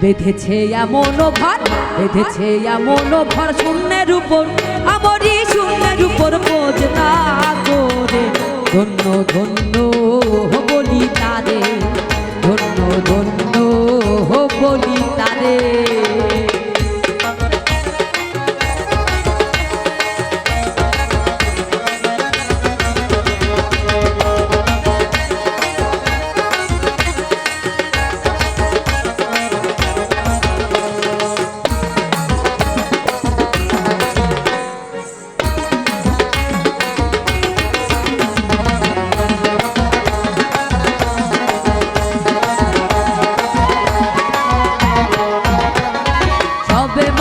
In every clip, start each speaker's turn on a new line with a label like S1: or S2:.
S1: বেঁধেছে এমন ভার, বেঁধেছে এমন ভার, শূন্যের উপর আমরি শূন্যের উপর বোঝ না করে। ধন্য ধন্য বলি তারে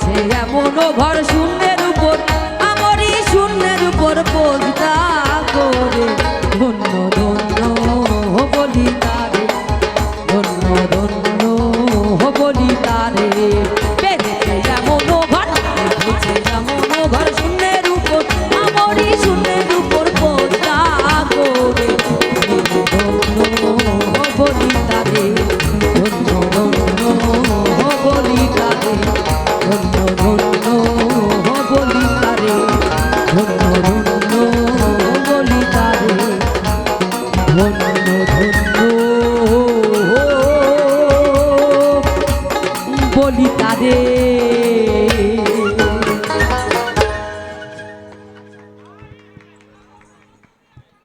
S1: আছে এমন ঘর শূন্যের উপর আমারই শূন্যের উপর পৌঁছা বলি তারে